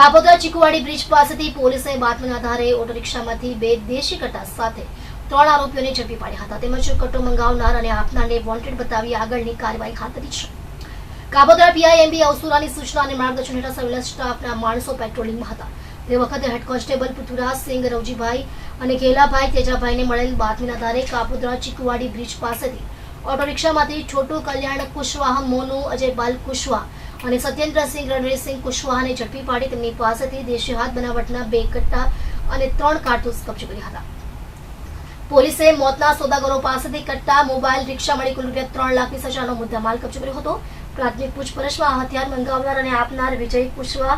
Kapodra Chikuwadi bridge પાસેથી પોલીસે બાતમીના આધારે ઓટો રિક્ષામાંથી બે દેશી કટ્ટા સાથે ત્રણ આરોપીઓને ઝડપી પાડ્યા હતા. તેમજ કટ્ટો મંગાવનાર અને આપનારને વોન્ટેડ બતાવી આગળની કાર્યવાહી હાથ ધરી છે. કાપોદ્રા પીઆઈએમબી અવસુરાની સૂચના અને માર્ગદર્શન હેઠળ સર્વેલન્સ સ્ટાફના માણસો પેટ્રોલિંગમાં હતા. તે વખતે હેડ કોન્સ્ટેબલ પૃથ્વીરાજસિંહ રવજીભાઈ અને ઘેલાભાઈ તેજાભાઈને મળેલ બાતમીના આધારે કાપોદ્રા ચીકુવાડી બ્રિજ પાસેથી ઓટો રિક્ષામાંથી છોટુ કલ્યાણ કુશવાહ, મોનુ અજય બાલ કુશવાહ અને સત્યેન્દ્રસિંહ રણવીરસિંહ કુશવાહાને ઝડપી પાડી તેમની પાસેથી દેશી હાથ બનાવટના બે કટ્ટા અને ત્રણ કારતૂસ કબજે કર્યા હતા. પોલીસે મોતના સોદાગરો પાસેથી કટ્ટા, મોબાઈલ, રિક્ષા મળી કુલ રૂપિયા ત્રણ લાખ વીસ હજારનો મુદ્દામાલ કબજે કર્યો હતો. પ્રાથમિક પૂછપરછમાં હથિયાર મંગાવનાર અને આપનાર વિજય કુશવા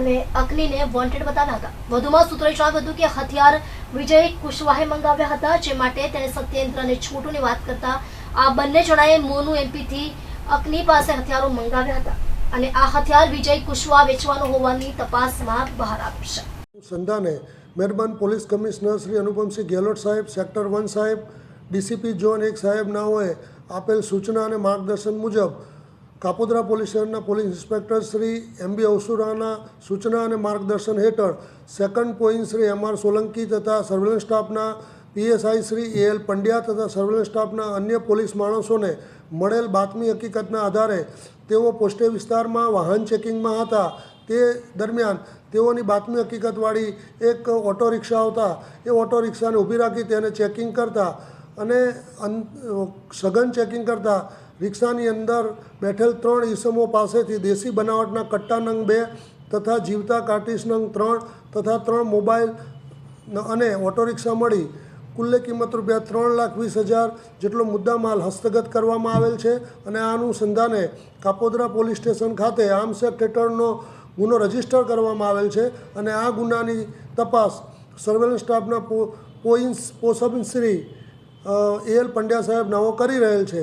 અને અગ્નિને વોન્ટેડ બતાવ્યા હતા. વધુમાં સૂત્રોએ જણાવ્યું હતું કે હથિયાર વિજય કુશવાહે મંગાવ્યા હતા, જે માટે તેણે સત્યેન્દ્ર અને છોટુની વાત કરતા આ બંને જણાએ મોનુ એમપીથી અગ્નિ પાસે હથિયારો મંગાવ્યા હતા. અને આ હથિયાર વિજય કુશવા વેચવાનો હોવાની તપાસમાં બહાર આવી છે. સંધાને મહેરબાન પોલીસ કમિશનર શ્રી અનુપમસિંહ ગેહલોત સાહેબ, સેક્ટર વન સાહેબ, ડીસીપી ઝોન એક સાહેબ નાઓએ આપેલ સૂચના અને માર્ગદર્શન મુજબ કાપોદરા પોલીસ સ્ટેશનના police inspector Shri M B અવસુરાના સૂચના અને માર્ગદર્શન હેઠળ second point Shri M R Solanki તથા સર્વેલન્સ સ્ટાફના PSI Shri A L Pandya તથા સર્વેલન્સ સ્ટાફના અન્ય પોલીસ માણસોને મળેલ બાતમી હકીકતના આધારે તેઓ પોસ્ટે વિસ્તારમાં વાહન ચેકિંગમાં હતા. તે દરમિયાન તેઓની બાતમી હકીકતવાળી એક ઓટો રિક્ષા આવતા. એ ઓટો રિક્ષાને ઊભી રાખી તેને ચેકિંગ કરતા અને સઘન ચેકિંગ કરતા રિક્ષાની અંદર બેઠેલ ત્રણ ઈસમો પાસેથી દેશી બનાવટના કટ્ટા નંગ બે તથા જીવતા કાર્ટિસ નંગ ત્રણ તથા ત્રણ મોબાઈલ અને ઓટો રિક્ષા મળી. કુલ્લે કિંમત રૂપિયા ત્રણ લાખ વીસ હજાર જેટલો મુદ્દામાલ હસ્તગત કરવામાં આવેલ છે અને આ અનુસંધાને કાપોદરા પોલીસ સ્ટેશન ખાતે આર્મ્સ એક્ટ હેઠળનો ગુનો રજિસ્ટર કરવામાં આવેલ છે અને આ ગુનાની તપાસ સર્વેલન્સ સ્ટાફના પો પોઈન્સ પોસબશ્રી એ એલ પંડ્યા સાહેબ નવો કરી રહેલ છે.